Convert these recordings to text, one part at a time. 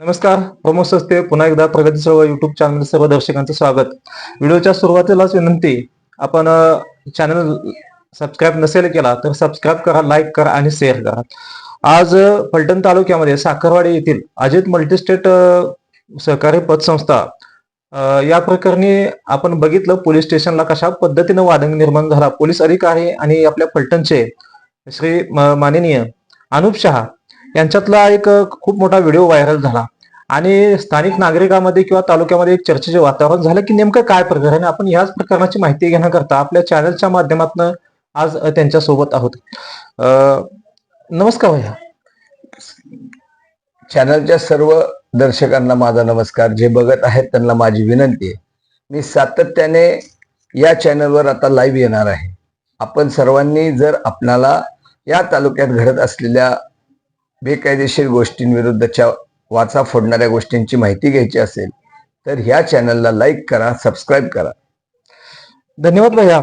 नमस्कार प्रमोद सस्ते पुन्हा एकदा प्रगती सर्व युट्यूब चॅनल सर्व दर्शकांचं स्वागत. व्हिडिओच्या सुरुवातीलाच विनंती आपण चॅनल सबस्क्राईब नसेल केला तर सबस्क्राईब करा लाईक करा आणि शेअर करा. आज फलटण तालुक्यामध्ये साखरवाडी येथील अजित मल्टीस्टेट सहकारी पतसंस्था या प्रकरणी आपण बघितलं पोलीस स्टेशनला कशा पद्धतीनं वादंग निर्माण झाला पोलीस अधिकारी आणि आपल्या फलटणचे श्री म- माननीय अनुप शहा यांच्यातला एक खूप मोठा व्हिडिओ व्हायरल झाला. आणि स्थानिक नागरिकांमध्ये किंवा तालुक्यामध्ये एक चर्चेचे वातावरण झालं की नेमकं काय प्रकार आहे? आपण याच प्रकरणाची माहिती घेण्याकरता आपल्या चॅनलच्या माध्यमातून आज त्यांच्यासोबत त्यांच्यासोबत आहोत नमस्कार भैया. चॅनलच्या सर्व दर्शकांना माझा नमस्कार. जे बघत आहेत त्यांना माझी विनंती आहे. मी सातत्याने या चॅनलवर आता लाईव्ह येणार आहे. आपण सर्वांनी जर आपणाला या तालुक्यात घडत असलेल्या बेकायदेशीर गोष्टींविरुद्धच्या वाचा फोडणाऱ्या गोष्टींची माहिती घ्यायची असेल तर ह्या चॅनलला लाईक करा सबस्क्राईब करा. धन्यवाद भैया.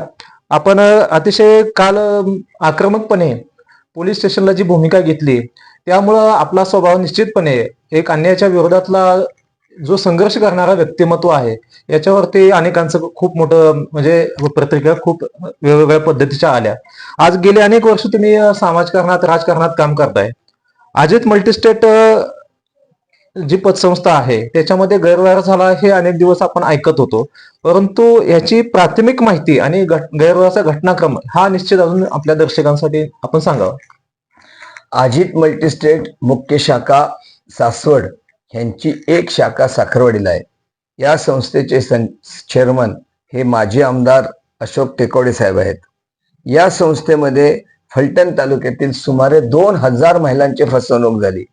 आपण अतिशय काल आक्रमकपणे पोलीस स्टेशनला जी भूमिका घेतली त्यामुळं आपला स्वभाव निश्चितपणे एक अन्यायाच्या विरोधातला जो संघर्ष करणारा व्यक्तिमत्व आहे याच्यावरती अनेकांचं खूप मोठं म्हणजे प्रतिक्रिया खूप वेगवेगळ्या पद्धतीच्या आल्या. आज गेले अनेक वर्ष तुम्ही समाजकारणात राजकारणात काम करताय. अजित मल्टीस्टेट जी पतसंस्था आहे त्याच्यामध्ये गैरव्यवहार झाला हे अनेक दिवस आपण ऐकत होतो. परंतु याची प्राथमिक माहिती आणि गैरव्यवहाराचा घटनाक्रम हा निश्चित अजून आपल्या दर्शकांसाठी आपण सांगावा. अजित मल्टीस्टेट मुख्य शाखा सासवड यांची एक शाखा साखरवाडीला आहे. या संस्थेचे सं चेअरमन हे माजी आमदार अशोक टेकोडे साहेब आहेत. या संस्थेमध्ये फलटण तालुक्यातील सुमारे दोन हजार महिलांची फसवणूक झाली.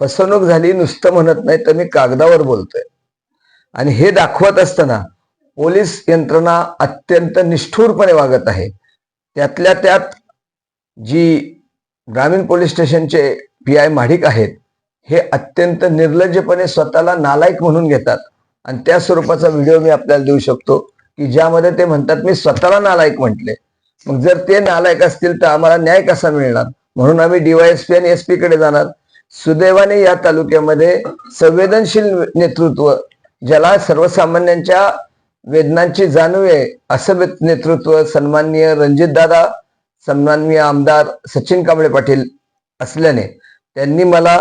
फसवणूक झाली नुसतं म्हणत नाही तर मी कागदावर बोलतोय. आणि हे दाखवत असताना पोलीस यंत्रणा अत्यंत निष्ठूरपणे वागत आहे. त्यातल्या त्यात जी ग्रामीण पोलीस स्टेशनचे पी आय माडिक आहेत हे अत्यंत निर्लज्जपणे स्वतःला नालायक म्हणून घेतात. आणि त्या स्वरूपाचा व्हिडिओ मी आपल्याला देऊ शकतो की ज्यामध्ये ते म्हणतात मी स्वतःला नालायक म्हटले. मग जर ते नालायक असतील तर आम्हाला न्याय कसा मिळणार? म्हणून आम्ही डीवायएसपी आणि एसपी कडे जाणार. सुदैवाने या तालुक्यामध्ये संवेदनशील नेतृत्व ज्याला सर्वसामान्यांच्या वेदनांची जाणीव आहे असं नेतृत्व सन्माननीय रणजितदादा सन्माननीय आमदार सचिन कांबळे पाटील असल्याने त्यांनी मला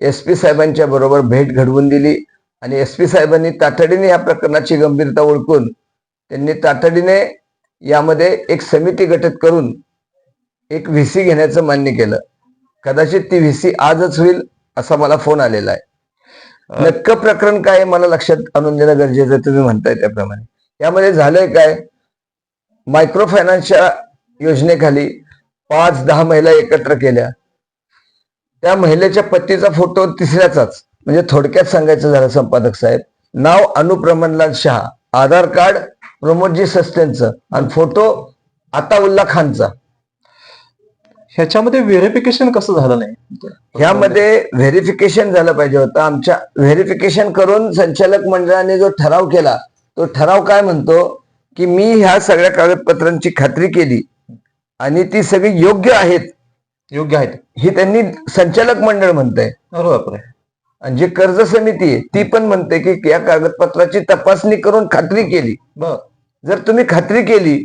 एस पी साहेबांच्या बरोबर भेट घडवून दिली आणि एस पी साहेबांनी तातडीने या प्रकरणाची गंभीरता ओळखून त्यांनी तातडीने यामध्ये एक समिती गठीत करून एक व्हीसी घेण्याचं मान्य केलं. कदाचित ती व्हीसी आजच होईल असा मला फोन आलेला आहे. नक्क प्रकरण काय मला लक्षात आणून देणं गरजेचं तुम्ही म्हणताय त्याप्रमाणे. यामध्ये झालंय काय? मायक्रो फायनान्सच्या योजनेखाली पाच दहा महिला एकत्र केल्या. त्या महिलेच्या पतीचा फोटो तिसऱ्याचाच म्हणजे थोडक्यात सांगायचं झालं संपादक साहेब. नाव अनुप रमणलाल शहा. आधार कार्ड प्रमोदजी सस्तेंचं आणि फोटो अताउल्ला खानचा. ह्याच्यामध्ये व्हेरिफिकेशन कसं झालं नाही? ह्यामध्ये व्हेरिफिकेशन झालं पाहिजे होतं. आमच्या व्हेरिफिकेशन करून संचालक मंडळाने जो ठराव केला तो ठराव काय म्हणतो? की मी ह्या सगळ्या कागदपत्रांची खात्री केली आणि ती सगळी योग्य आहेत. योग्य आहे ते. ही त्यांनी संचालक मंडळ म्हणतंय. बरोबर आहे आणि जी कर्ज समिती आहे ती पण म्हणते की या कागदपत्राची तपासणी करून खात्री केली. बर. जर तुम्ही खात्री केली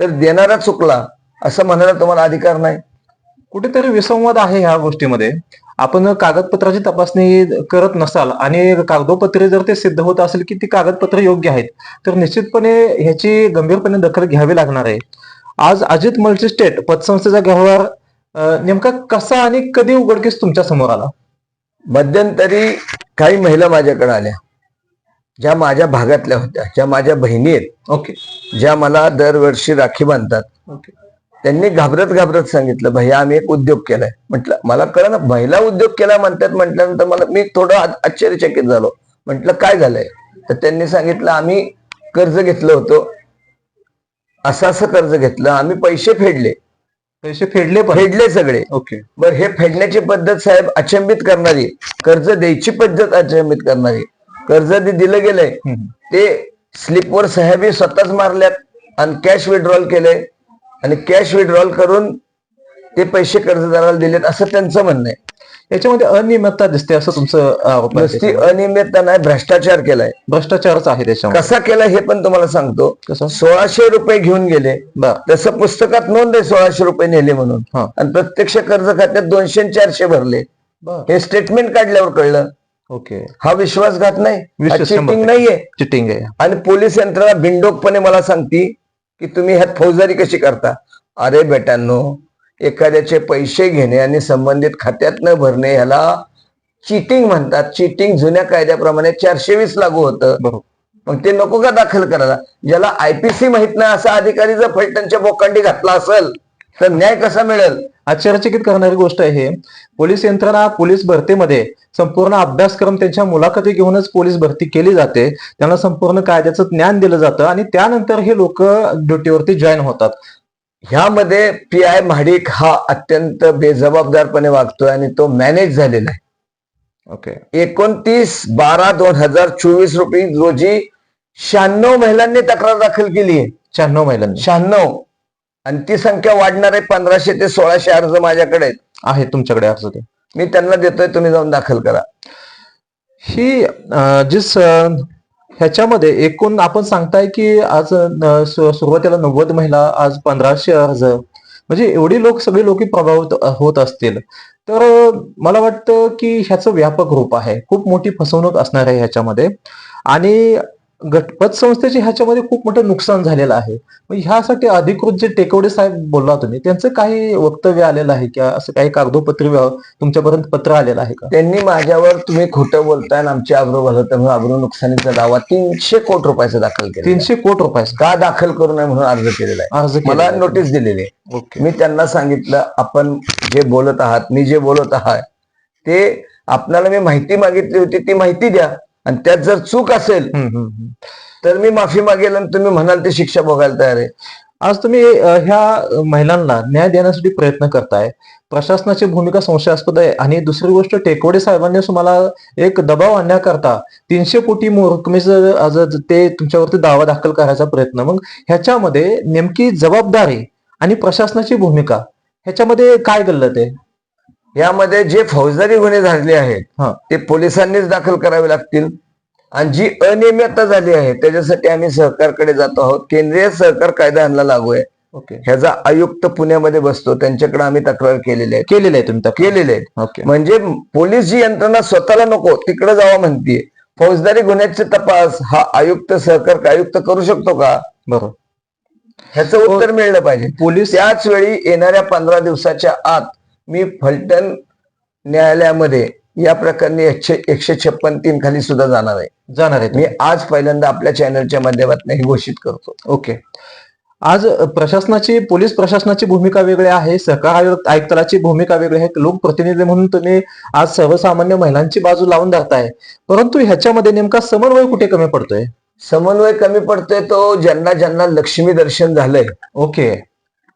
तर देणारा चुकला असं म्हणायला तुम्हाला अधिकार नाही. कुठेतरी विसंवाद आहे ह्या गोष्टीमध्ये. आपण कागदपत्राची तपासणी करत नसाल आणि कागदोपत्री जर ते सिद्ध होत असेल की ती कागदपत्र योग्य आहेत तर निश्चितपणे ह्याची गंभीरपणे दखल घ्यावी लागणार आहे. आज अजित मल्टीस्टेट पतसंस्थेचा व्यवहार नेमका कसा आणि कधी उघडकीस तुमच्यासमोर आला? मध्यंतरी काही महिला माझ्याकडे आल्या. ज्या माझ्या भागातल्या होत्या ज्या माझ्या बहिणी आहेत ओके. ज्या मला दरवर्षी राखी बांधतात ओके. त्यांनी घाबरत घाबरत सांगितलं भैया आम्ही एक उद्योग केलाय. म्हटलं मला कळलं ना महिला उद्योग केला म्हणतात म्हटल्यानंतर मला मी थोडं आश्चर्यचकित झालो. म्हटलं काय झालंय? तर त्यांनी सांगितलं आम्ही कर्ज घेतलं होतं. असं असं कर्ज घेतलं. आम्ही पैसे फेडले. पैसे फेडले फेडले सगळे. ओके. बर हे फेडण्याची पद्धत साहेब अचंबित करणारी कर्ज द्यायची पद्धत अचंबित करणारी. कर्ज जे दिलं गेलंय. ते स्लिपवर साहेबी स्वतःच मारल्यात आणि कॅश विड्रॉल केलंय आणि कॅश विड्रॉल करून ते पैसे कर्जदाराला दिलेत असं त्यांचं म्हणणं आहे. याच्यामध्ये अनियमितता दिसते असं तुमचं नुसती. अनियमितता नाही भ्रष्टाचार केलाय. भ्रष्टाचारच आहे त्याच्यामध्ये. कसा केला हे पण तुम्हाला सांगतो. कसं? सोळाशे रुपये घेऊन गेले. तसं पुस्तकात नोंद आहे सोळाशे रुपये नेले म्हणून. आणि प्रत्यक्ष कर्ज खात्यात दोनशे चारशे भरले. हे स्टेटमेंट काढल्यावर कळलं. ओके. हा विश्वासघात नाही. चिटिंग. नाहीये. चिटिंग आहे. आणि पोलीस यंत्रणा बिनडोकपणे मला सांगती की तुम्ही ह्यात फौजदारी कशी करता? अरे बेटांनो एखाद्याचे पैसे घेणे आणि संबंधित खात्यात न भरणे ह्याला चिटिंग म्हणतात. चिटिंग जुन्या कायद्याप्रमाणे चारशे वीस लागू होतं. मग ते नको का दाखल करायला? ज्याला आयपीसी माहीत नाही असा अधिकारी जर फलटणच्या बोकांडी घातला असेल तर न्याय कसा मिळेल? आश्चर्यचकित करणारी गोष्ट आहे हे. पोलीस यंत्रणा पोलीस भरतीमध्ये संपूर्ण अभ्यासक्रम त्यांच्या मुलाखती घेऊनच पोलीस भरती केली जाते. त्यांना संपूर्ण कायद्याचं ज्ञान दिलं जातं आणि त्यानंतर हे लोक ड्युटीवरती जॉईन होतात. ह्यामध्ये पी आय महाडिक हा अत्यंत बेजबाबदारपणे वागतोय आणि तो मॅनेज झालेला आहे. ओके. एकोणतीस बारा दोन हजार चोवीस रोजी रोजी शहाण्णव महिलांनी तक्रार दाखल केली आहे. शहाण्णव महिलांनी. शहाण्णव. आणि ती संख्या वाढणार आहे पंधराशे ते सोळाशे अर्ज माझ्याकडे आहेत. आहे तुमच्याकडे अर्ज ते. मी त्यांना देतोय तुम्ही जाऊन दाखल करा. ही अं, जी स- ह्याच्यामध्ये एकूण आपण सांगताय की आज सु- सुरुवातीला नव्वद महिला आज पंधराशे अर्ज. म्हणजे एवढी लोक सगळी लोक प्रभावित होत असतील. तर अं, मला वाटतं की ह्याचं व्यापक रूप आहे. खूप मोठी फसवणूक असणार आहे ह्याच्यामध्ये. आणि गट पतसंस्थेचे ह्याच्यामध्ये खूप मोठं नुकसान झालेलं आहे. मग ह्यासाठी अधिकृत जे टेकवडे साहेब बोलला तुम्ही त्यांचं काही वक्तव्य आलेलं आहे किंवा असं काही कागदोपत्री तुमच्यापर्यंत पत्र आलेलं आहे का? त्यांनी माझ्यावर तुम्ही खोटं बोलताय आणि आमची आब्रू म्हणून आब्रू नुकसानीचा दावा तीनशे कोटी रुपयाचा दाखल केला तीनशे कोटी रुपये का दाखल करू नये म्हणून अर्ज केलेला आहे? अर्ज मला. नोटीस दिलेली आहे. ओके. मी त्यांना सांगितलं आपण जे बोलत आहात मी जे बोलत आहात ते आपल्याला मी माहिती मागितली होती ती माहिती द्या. आणि त्यात जर चूक असेल. तर मी माफी मागेल आणि तुम्ही म्हणाल ते शिक्षा भोगायला तयार आहे. आज तुम्ही ह्या महिलांना न्याय देण्यासाठी प्रयत्न करताय. प्रशासनाची भूमिका संशयास्पद आहे. आणि दुसरी गोष्ट टेकवडे साहेबांनी तुम्हाला एक दबाव आणण्याकरता तीनशे कोटी रकमेचं आज ते तुमच्यावरती दावा दाखल करायचा प्रयत्न. मग ह्याच्यामध्ये नेमकी जबाबदारी आणि प्रशासनाची भूमिका ह्याच्यामध्ये काय गल्लत आहे यामध्ये जे फौजदारी गुन्हे झालेले आहेत हा. ते पोलिसांनीच दाखल करावे लागतील. आणि जी अनियमितता झाली आहे त्याच्यासाठी आम्ही सहकारकडे जातो आहोत. केंद्रीय सहकार कायदा आणला लागू आहे. ओके. ह्याचा आयुक्त पुण्यामध्ये बसतो. त्यांच्याकडे आम्ही तक्रार केलेली आहे. केलेलं आहे तुम्ही? केलेले आहेत ओके. म्हणजे पोलीस जी यंत्रणा स्वतःला नको तिकडे जावा म्हणतीये. फौजदारी गुन्ह्याचे तपास हा आयुक्त सहकार आयुक्त करू शकतो का? बरोबर. ह्याचं उत्तर मिळलं पाहिजे. पोलीस त्याच वेळी येणाऱ्या पंधरा दिवसाच्या आत मी फलटण न्यायालयामध्ये या प्रकरणी एकशे एकशे छप्पन तीन खाली सुद्धा जाणार आहे. जाणार आहे. मी आज पहिल्यांदा आपल्या चॅनलच्या माध्यमातून हे घोषित करतो. ओके. आज प्रशासनाची पोलीस प्रशासनाची भूमिका वेगळी आहे सहकार आयुक्त आयुक्ताची भूमिका वेगळी आहे लोकप्रतिनिधी म्हणून तुम्ही आज सर्वसामान्य महिलांची बाजू लावून धरताय. परंतु ह्याच्यामध्ये नेमका समन्वय कुठे कमी पडतोय? समन्वय कमी पडतोय तो ज्यांना ज्यांना लक्ष्मी दर्शन झालंय. ओके.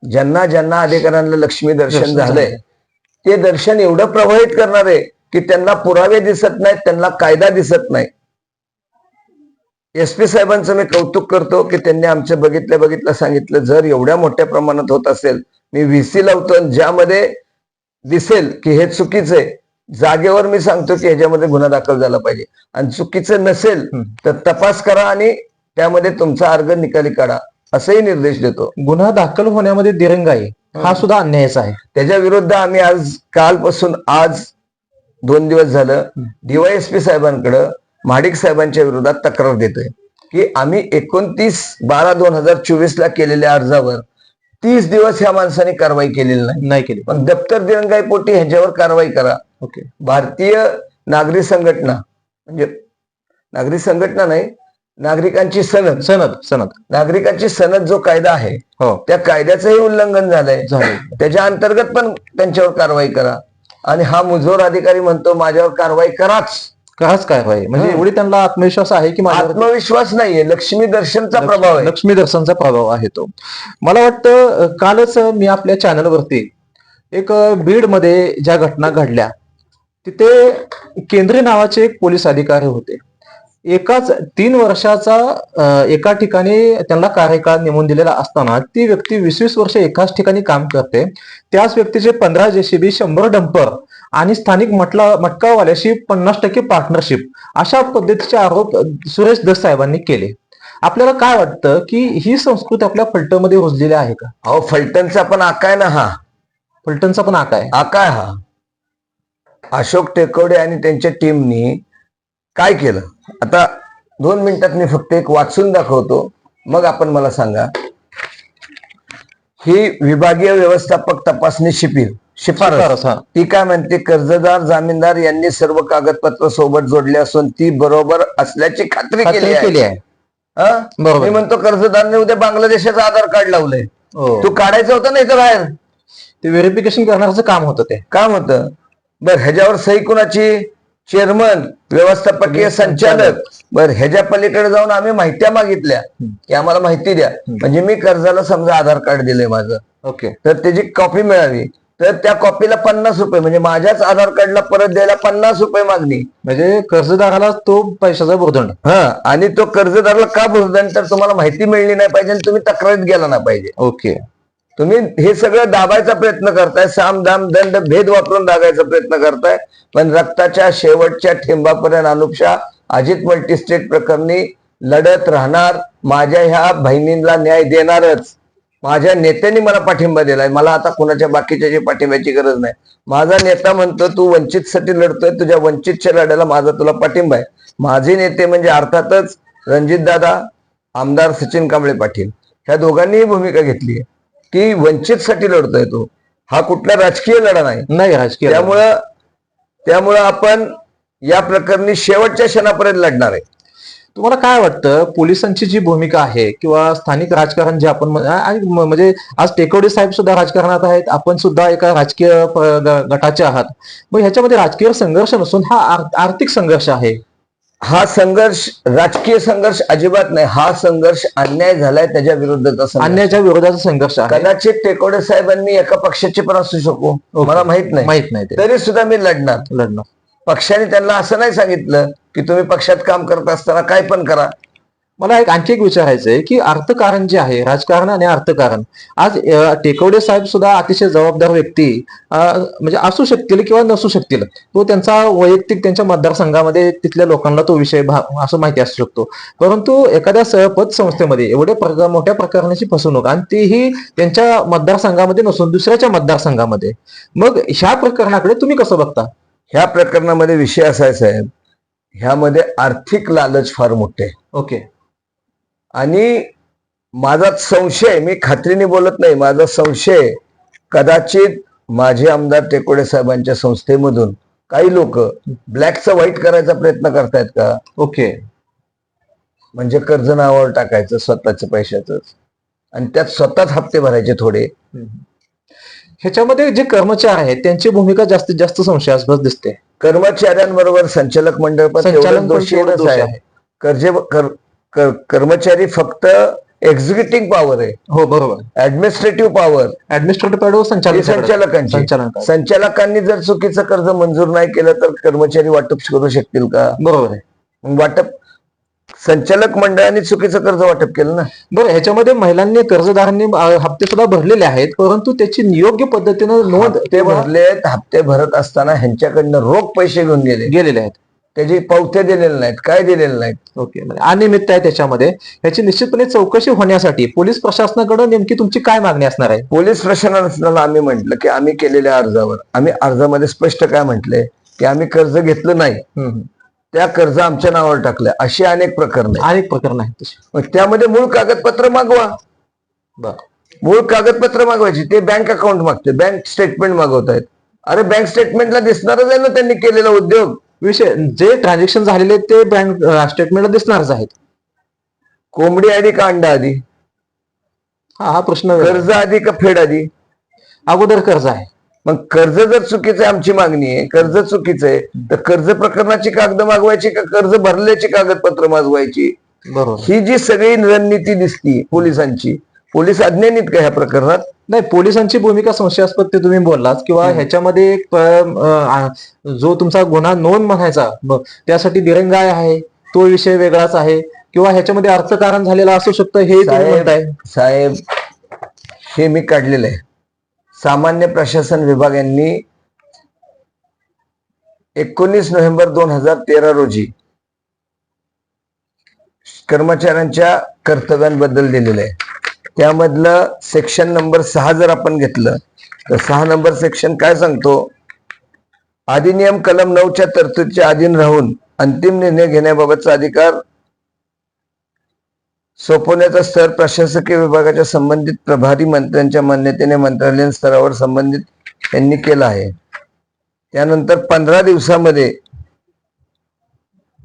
ज्यांना ज्यांना अधिकाऱ्यांना लक्ष्मी दर्शन झालंय. ते दर्शन एवढं प्रभावित करणार आहे की त्यांना पुरावे दिसत नाहीत त्यांना कायदा दिसत नाही. एस पी साहेबांचं मी कौतुक करतो की त्यांनी आमचं बघितल्या बघितलं सांगितलं जर एवढ्या मोठ्या प्रमाणात होत असेल मी व्हीसी लावतो आणि ज्यामध्ये दिसेल की हे चुकीचं आहे जागेवर मी सांगतो की ह्याच्यामध्ये गुन्हा दाखल झाला पाहिजे. आणि चुकीचं नसेल. तर तपास करा आणि त्यामध्ये तुमचा अर्ज निकाली काढा असंही निर्देश देतो. गुन्हा दाखल होण्यामध्ये दिरंगाई. हा. सुद्धा अन्यायच आहे. त्याच्या विरुद्ध आम्ही आज कालपासून आज दोन दिवस झालं डीवायएसपी साहेबांकडं महाडिक साहेबांच्या विरोधात तक्रार देतोय. की आम्ही एकोणतीस बारा दोन हजार चोवीस ला केलेल्या अर्जावर तीस दिवस ह्या माणसाने कारवाई केलेली नाही. नाही केली. पण दप्तर दिरंगाई पोटी ह्याच्यावर कारवाई करा. ओके. भारतीय नागरी संघटना म्हणजे नागरी संघटना नाही नागरिकांची सनद. सनद सनद. नागरिकांची सनद जो कायदा आहे हो. त्या कायद्याचंही उल्लंघन झालंय. झाले त्याच्या अंतर्गत पण त्यांच्यावर कारवाई करा. आणि हा मुजोर अधिकारी म्हणतो माझ्यावर कारवाई कराच. काच काय? होय. म्हणजे. एवढी त्यांना आत्मविश्वास आहे की आत्मविश्वास नाहीये. लक्ष्मी दर्शनचा प्रभाव आहे. लक्ष्मी दर्शनचा प्रभाव आहे तो. मला वाटतं कालच मी आपल्या चॅनलवरती एक बीडमध्ये ज्या घटना घडल्या तिथे केंद्रे नावाचे एक पोलीस अधिकारी होते. एकाच तीन वर्षाचा एका ठिकाणी त्यांना कार्यकाळ नेमून दिलेला असताना ती व्यक्ती वीस वीस वर्ष एकाच ठिकाणी काम करते. त्याच व्यक्तीचे पंधरा जेसीबी शंभर डंपर आणि स्थानिक मटला मटकावाल्याशी पन्नास टक्के पार्टनरशिप अशा पद्धतीचे आरोप सुरेश दस साहेबांनी केले. आपल्याला काय वाटतं की ही संस्कृती आपल्या फलटणमध्ये रुजलेली आहे का? अहो फलटणचा पण आकाय ना हा. फलटणचा पण आका आहे. आकाय हा. अशोक टेकवडे आणि त्यांच्या टीमनी काय केलं? आता दोन मिनिटात मी फक्त एक वाचून दाखवतो. मग आपण मला सांगा. ही विभागीय व्यवस्थापक तपासणी शिबिर शिफारस. ती काय म्हणते? कर्जदार जामीनदार यांनी सर्व कागदपत्र सोबत जोडले असून ती बरोबर असल्याची खात्री केली आहे? मी म्हणतो कर्जदारने उद्या बांगलादेशाचं आधार कार्ड लावलंय. हो. तू काढायचं होतं नाही तर बाहेर? ते व्हेरिफिकेशन करण्याचं काम होतं ते. काम होतं. बर ह्याच्यावर सही कुणाची? चेअरमन व्यवस्थापकीय संचालक. बर ह्याच्या पलीकडे जाऊन आम्ही माहित्या मागितल्या की आम्हाला माहिती द्या. म्हणजे मी कर्जाला समजा आधार कार्ड दिलंय माझं. ओके. तर त्याची कॉपी मिळावी. तर त्या कॉपीला पन्नास रुपये म्हणजे माझ्याच आधार कार्डला परत द्यायला पन्नास रुपये मागणी. म्हणजे कर्जदाराला तो पैशाचा भुर्दंड हा आणि तो कर्जदाराला का भरदन तर तुम्हाला माहिती मिळली नाही पाहिजे आणि तुम्ही तक्रारीत गेला नाही पाहिजे. ओके. तुम्ही हे सगळं दाबायचा प्रयत्न करताय साम दाम दंड भेद वापरून दाबायचा प्रयत्न करताय पण रक्ताच्या शेवटच्या ठेंबापर्यंत अनुपशा अजित मल्टीस्टेट प्रकरणी लढत राहणार. माझ्या ह्या बहिणींना न्याय देणारच. माझ्या नेत्यांनी मला पाठिंबा दिलाय. मला आता कुणाच्या बाकीच्या पाठिंब्याची गरज नाही. माझा नेता म्हणतो तू वंचितसाठी लढतोय तुझ्या वंचितच्या लढ्याला माझा तुला पाठिंबा आहे. माझे नेते म्हणजे अर्थातच रणजित दादा आमदार सचिन कांबळे पाटील. ह्या दोघांनीही भूमिका घेतली आहे. की वंचितसाठी लढतोय तो. हा कुठला राजकीय लढा नाही. नाही राजकीय त्यामुळं त्यामुळं आपण या प्रकरणी शेवटच्या क्षणापर्यंत लढणार आहे. तुम्हाला काय वाटतं? पोलिसांची जी भूमिका आहे किंवा स्थानिक राजकारण जे आपण म्हणजे आज टेकवडे साहेब सुद्धा राजकारणात आहेत. आपण सुद्धा एका राजकीय गटाचे आहात. मग ह्याच्यामध्ये राजकीय संघर्ष नसून हा आर- आर्थिक संघर्ष आहे. हा संघर्ष राजकीय संघर्ष अजिबात नाही. हा संघर्ष अन्याय झालाय त्याच्या विरुद्धचा संघर्ष अन्यायाच्या विरोधाचा संघर्ष आहे. कदाचित टेकोडे साहेबांनी एका पक्षाचे पण असू शकू. मला माहीत नाही. माहीत नाही तरी सुद्धा मी लढणार. लढणं पक्षाने त्यांना असं नाही सांगितलं की तुम्ही पक्षात काम करत असताना काय पण करा. मला एक आणखी एक विचारायचं आहे की अर्थकारण जे आहे राजकारण आणि अर्थकारण आज टेकवडे साहेब सुद्धा अतिशय जबाबदार व्यक्ती म्हणजे असू शकतील किंवा नसू शकतील तो त्यांचा वैयक्तिक त्यांच्या मतदारसंघामध्ये तिथल्या लोकांना तो विषय असं माहिती असू शकतो. परंतु एखाद्या पतसंस्थेमध्ये एवढ्या प्रकार मोठ्या प्रकारची फसवणूक आणि तीही त्यांच्या मतदारसंघामध्ये नसून दुसऱ्याच्या मतदारसंघामध्ये मग ह्या प्रकरणाकडे तुम्ही कसं बघता? ह्या प्रकरणामध्ये विषय असा आहे. साहेब ह्यामध्ये आर्थिक लालच फार मोठे. ओके. आणि माझा संशय मी खात्रीने बोलत नाही माझा संशय कदाचित माझे आमदार टेकोडे साहेबांच्या संस्थेमधून काही लोक ब्लॅकचं व्हाईट करायचा प्रयत्न करतायत का? ओके. म्हणजे कर्ज नावावर टाकायचं स्वतःच्या पैशाचं आणि त्यात स्वतःच हप्ते भरायचे थोडे. ह्याच्यामध्ये जे कर्मचारी आहेत त्यांची भूमिका जास्तीत जास्त संशयास्पद दिसते. कर्मचाऱ्यांबरोबर संचालक मंडळ पण दोषी आहे. कर्जे कर- कर- कर्मचारी फक्त एक्झिक्युटिव्ह पॉवर आहे. हो बरोबर. ऍडमिनिस्ट्रेटिव्ह पॉवर ऍडमिनिस्ट्रेटिव्ह ही संचालक संचालकांची. संचालक. संचालकांनी जर चुकीचं कर्ज मंजूर नाही केलं तर कर्मचारी वाटप करू शकतील का? बरोबर आहे. वाटप संचालक मंडळाने चुकीचं कर्ज वाटप केलं ना? बरं ह्याच्यामध्ये महिलांनी कर्जदारांनी हप्ते सुद्धा भरलेले आहेत परंतु त्याची नियोग्य पद्धतीनं नोंद हप्ते भरले हप्ते भरत असताना ह्यांच्याकडनं रोख पैसे घेऊन गेले. गेलेले आहेत. त्याची पावत्या दिलेले नाहीत काय दिलेले नाहीत. ओके म्हणजे अनियमितता आहे त्याच्यामध्ये. ह्याची निश्चितपणे चौकशी होण्यासाठी पोलीस प्रशासनाकडे नेमकी तुमची काय मागणी असणार आहे? पोलीस प्रशासनाला आम्ही म्हटलं की आम्ही केलेल्या अर्जावर आम्ही अर्जामध्ये स्पष्ट काय म्हटले की आम्ही कर्ज घेतलं नाही. त्या कर्ज आमच्या नावावर टाकलं अशी अनेक प्रकरण अनेक प्रकरण आहेत त्यामध्ये मूळ कागदपत्र मागवा. बरं. मूळ कागदपत्र मागवायची ते बँक अकाउंट मागते बँक स्टेटमेंट मागवत आहेत अरे बँक स्टेटमेंटला दिसणारच आहे ना त्यांनी केलेला उद्योग. विषय जे ट्रान्झॅक्शन झालेले ते बँक स्टेटमेंटला दिसणारच आहेत. कोंबडी आधी का अंडा आधी हा हा प्रश्न. कर्ज आधी का फेड आधी अगोदर कर्ज आहे. मग कर्ज जर चुकीचं आहे आमची मागणी आहे कर्ज चुकीचं आहे तर कर्ज प्रकरणाची कागद मागवायची का कर्ज भरल्याची कागदपत्र मागवायची? बरोबर. ही जी सगळी रणनीती दिसती पोलिसांची पोलीस अज्ञानीत का ह्या प्रकरणात? नाही पोलिसांची भूमिका संशयास्पद ते तुम्ही बोललात किंवा ह्याच्यामध्ये एक जो तुमचा गुन्हा नोंद म्हणायचा त्यासाठी दिरंगाई आहे तो विषय वेगळाच आहे किंवा ह्याच्यामध्ये अर्थकारण झालेलं असू शकतं हे साहेब हे मी काढलेलं आहे. सामान्य प्रशासन विभाग यांनी एकोणीस नोव्हेंबर दोन हजार तेरा रोजी कर्मचाऱ्यांच्या कर्तव्यांबद्दल दिलेलं आहे. त्यामधलं सेक्शन नंबर सहा जर आपण घेतलं तर सहा नंबर सेक्शन काय सांगतो? अधिनियम कलम नऊच्या तरतुदीच्या अधीन राहून अंतिम निर्णय घेण्याबाबतचा अधिकार सोपवण्याचा स्तर प्रशासकीय विभागाच्या संबंधित प्रभारी मंत्र्यांच्या मान्यतेने मंत्रालयीन स्तरावर संबंधित यांनी केला आहे. त्यानंतर पंधरा दिवसामध्ये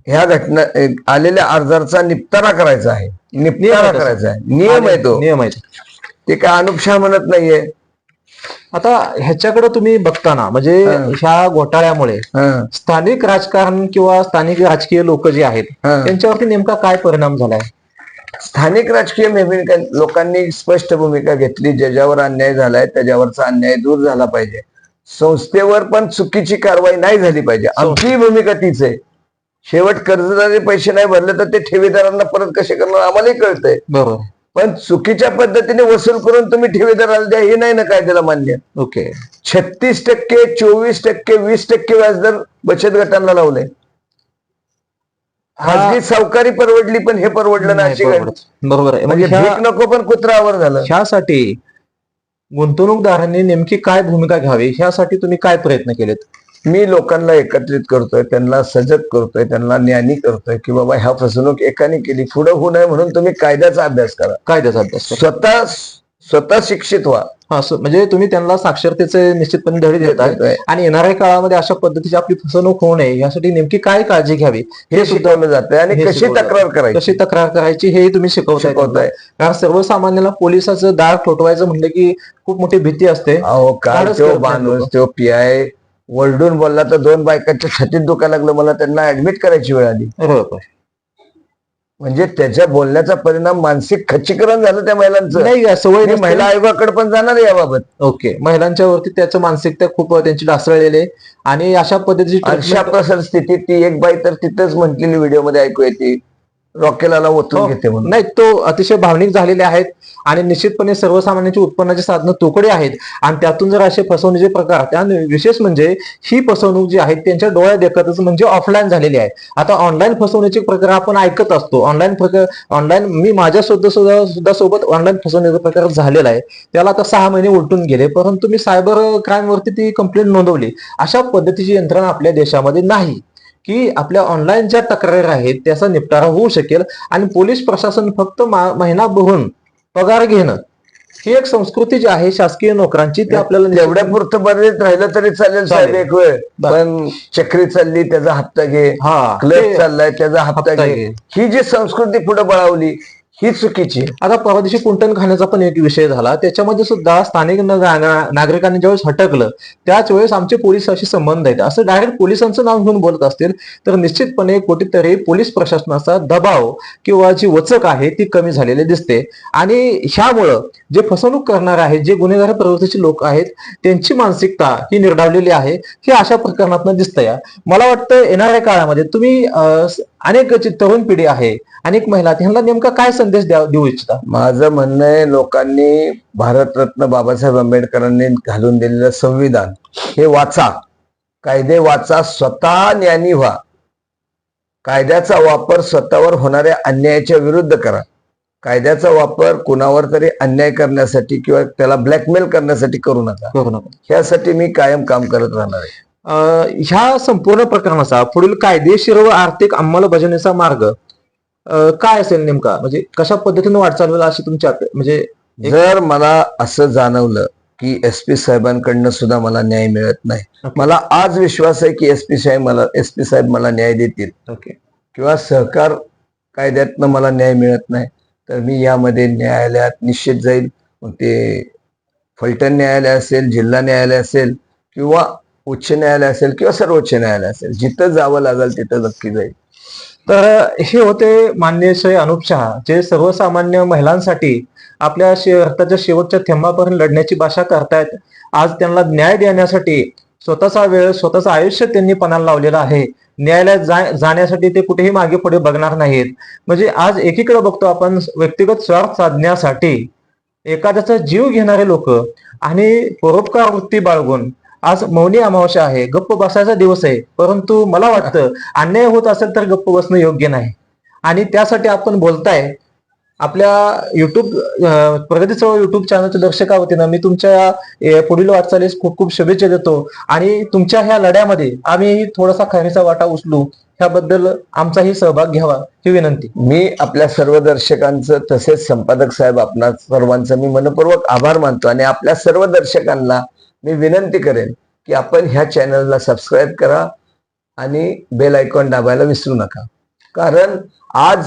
ह्या घटना आलेल्या अर्जाचा निपटारा करायचा आहे. निपटारा. करायचा आहे. नियम आहे तो. नियम आहे ते. काय अनुपशा म्हणत नाहीये. आता ह्याच्याकडे तुम्ही बघताना म्हणजे. ह्या घोटाळ्यामुळे स्थानिक राजकारण किंवा स्थानिक राजकीय लोक जे आहेत. त्यांच्यावरती नेमका काय परिणाम झालाय? स्थानिक राजकीय लोकांनी स्पष्ट भूमिका घेतली ज्याच्यावर अन्याय झालाय त्याच्यावरचा अन्याय दूर झाला पाहिजे. संस्थेवर पण चुकीची कारवाई नाही झाली पाहिजे. आमची भूमिका तीच आहे. शेवट कर्जदारी पैसे नाही भरले तर ते ठेवीदारांना परत कसे करणार? आम्हालाही कळतंय. बरोबर. पण चुकीच्या पद्धतीने वसूल करून तुम्ही ठेवीदाराला द्या हे नाही ना कायद्याला मान्य. ओके. छत्तीस टक्के चोवीस टक्के वीस टक्के व्याजदर बचत गटांना लावलंय हा- खाजगी सावकारी परवडली पण हे परवडलं नाही अशी. बरोबर आहे. म्हणजे म्हणजे भीक नको पण कुत्रावर झालं. ह्यासाठी गुंतवणूकदारांनी नेमकी काय भूमिका घ्यावी? ह्यासाठी तुम्ही काय प्रयत्न केलेत? मी लोकांना एकत्रित करतोय त्यांना सजग करतोय त्यांना ज्ञानी करतोय की बाबा ह्या फसवणूक एकाने केली पुढे होऊ नये म्हणून तुम्ही कायद्याचा अभ्यास करा. कायद्याचा अभ्यास. स्वतः स्वतः शिक्षित व्हा. हा म्हणजे तुम्ही त्यांना साक्षरतेचे निश्चितपणे धडे देतोय. आणि येणाऱ्या काळामध्ये अशा पद्धतीची आपली फसवणूक होऊ नये यासाठी नेमकी काय काळजी घ्यावी? हे शिकवलं जातंय आणि हे कशी तक्रार करायची? कशी तक्रार करायची हेही तुम्ही शिकवताय कारण सर्वसामान्याला पोलिसाचं दार ठोठवायचं म्हणलं की खूप मोठी भीती असते. तो माणूस. तो वरडून बोलला तर दोन बायकांच्या छातीत दुखायला लागलं. मला त्यांना ऍडमिट करायची वेळ आली. बरोबर. म्हणजे त्याच्या बोलण्याचा परिणाम मानसिक खच्चीकरण झालं त्या महिलांचं. नाही सवय. महिला आयोगाकडे पण जाणार आहे याबाबत. ओके. महिलांच्या वरती त्याचं मानसिकता खूप त्यांची ढासळलेली आहे. आणि अशा पद्धतीची अशा treatment- परिस्थितीत ती एक बाई तर तिथंच म्हटलेली व्हिडिओमध्ये ऐकू येते. रॉकेलाला ओतून हो. घेते म्हणून. नाही तो अतिशय भावनिक झालेले आहेत आणि निश्चितपणे सर्वसामान्यांची उत्पन्नाची साधनं तुकडे आहेत. आणि त्यातून जर असे फसवणुकीचे प्रकार त्या विशेष म्हणजे ही फसवणूक जी आहे त्यांच्या डोळ्या देखतच म्हणजे ऑफलाईन झालेली आहे. आता ऑनलाईन फसवणुकीचे प्रकार आपण ऐकत असतो. ऑनलाईन प्रकार ऑनलाईन मी माझ्या सुद्धा सुद्धा सुद्धा सोबत ऑनलाईन फसवणुकीचा प्रकार झालेला आहे. त्याला आता सहा महिने उलटून गेले परंतु मी सायबर क्राईम वरती ती कंप्लेंट नोंदवली. अशा पद्धतीची यंत्रणा आपल्या देशामध्ये नाही. की आपल्या ऑनलाईन ज्या तक्रारी आहेत त्याचा निपटारा होऊ शकेल आणि पोलीस प्रशासन फक्त महिना भरून पगार घेणं ही एक संस्कृती जी आहे शासकीय नोकरांची ती आपल्याला तेवढ्या पुरतं बरेच राहिलं तरी चालेल साहेब. एक वेळ. पण चक्री चालली त्याचा हप्ता घे हा क्लब चाललाय त्याचा हप्ता घे. ही जी संस्कृती पुढे बळावली ही चुकीची. आता परदेशी दिवशी कुंटण खाण्याचा पण एक विषय झाला. त्याच्यामध्ये सुद्धा स्थानिक ना- नागरिकांनी ज्यावेळेस हटकलं त्याच वेळेस आमचे पोलिसाशी संबंध आहेत. असं डायरेक्ट पोलिसांचं नाव घेऊन बोलत असतील तर निश्चितपणे कुठेतरी पोलीस प्रशासनाचा दबाव किंवा जी वचक आहे ती कमी झालेली दिसते. आणि ह्यामुळं जे फसवणूक करणारे आहेत जे गुन्हेगार प्रवृत्तीचे लोक आहेत त्यांची मानसिकता ही निर्डावलेली आहे हे अशा प्रकरणातून या मला वाटतं येणाऱ्या काळामध्ये तुम्ही अनेक तरुण पिढी आहे अनेक महिला आहेत, ह्यांना नेमका काय संदेश द्या- देऊ इच्छिता? माझं म्हणणं आहे लोकांनी भारतरत्न बाबासाहेब आंबेडकरांनी घालून दिलेलं संविधान हे वाचा. कायदे वाचा स्वतः ज्ञानी व्हा. कायद्याचा वापर स्वतःवर होणाऱ्या अन्यायाच्या विरुद्ध करा. कायद्याचा वापर कुणावर तरी अन्याय करण्यासाठी किंवा त्याला ब्लॅकमेल करण्यासाठी करू नका. करू नका. ह्यासाठी मी कायम काम करत राहणार आहे. अं, ह्या संपूर्ण प्रकरणाचा पुढील कायदेशीर व आर्थिक अंमलबजावणीचा मार्ग अं, काय असेल नेमका? म्हणजे कशा पद्धतीने वाटचाल होईल अशी तुमच्या अपे- म्हणजे एक- जर मला असं जाणवलं की एस पी साहेबांकडनं सुद्धा मला न्याय मिळत नाही. ओके. मला आज विश्वास आहे की एस पी साहेब मला एस पी साहेब मला न्याय देतील. ओके. किंवा सहकार कायद्यातनं मला न्याय मिळत नाही. तर मी यामध्ये न्यायालयात निश्चित जाईल. मग ते फलटण न्यायालय असेल जिल्हा न्यायालय असेल किंवा उच्च न्यायालय असेल किंवा सर्वोच्च न्यायालय असेल जिथं जावं लागेल तिथं नक्की जाईल. तर हे होते मान्य श्री अनुप शहा जे सर्वसामान्य महिलांसाठी आपल्या रक्ताच्या शेवटच्या थेंबापर्यंत लढण्याची भाषा करतायत. आज त्यांना न्याय देण्यासाठी स्वतःचा वेळ स्वतःचं आयुष्य त्यांनी पणाला लावलेलं आहे. न्यायालयात जा- जाण्यासाठी ते कुठेही मागे पुढे बघणार नाहीत. म्हणजे आज एकीकडे बघतो आपण व्यक्तिगत स्वार्थ साधण्यासाठी एखाद्याचा जीव घेणारे लोक आणि परोपकार वृत्ती बाळगून आज मौनी अमावस्या आहे गप्प बसायचा दिवस आहे परंतु मला वाटतं अन्याय होत असेल तर गप्प बसणं योग्य नाही. आणि त्यासाठी आपण बोलताय आपल्या युट्यूब प्रगती चळवळ युट्यूब चॅनलच्या दर्शका वतीनं मी तुमच्या पुढील वाटचालीस खूप खूप शुभेच्छा देतो. आणि तुमच्या ह्या लढ्यामध्ये आम्ही थोडासा खऱ्याचा वाटा उचलू ह्याबद्दल आमचाही सहभाग घ्यावा ही विनंती. मी आपल्या सर्व दर्शकांचं तसेच संपादक साहेब आपणा सर्वांचं मी मनपूर्वक आभार मानतो आणि आपल्या सर्व दर्शकांना मी विनंती करेन की आपण ह्या चॅनलला सबस्क्राईब करा आणि बेल आयकॉन दाबायला विसरू नका. कारण आज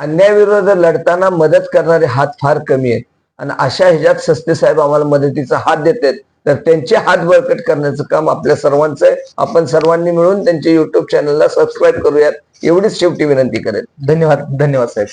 अन्यायाविरुद्ध लढताना मदत करणारे हात फार कमी आहेत. आणि अशा ह्याच्यात सस्ते साहेब आम्हाला मदतीचा हात देतात. तर त्यांचे हात बळकट करण्याचं काम आपल्या सर्वांचं आहे. आपण सर्वांनी मिळून त्यांच्या युट्यूब चॅनलला सबस्क्राईब करूयात. एवढीच शेवटी विनंती करेल धन्यवाद धन्यवाद साहेब.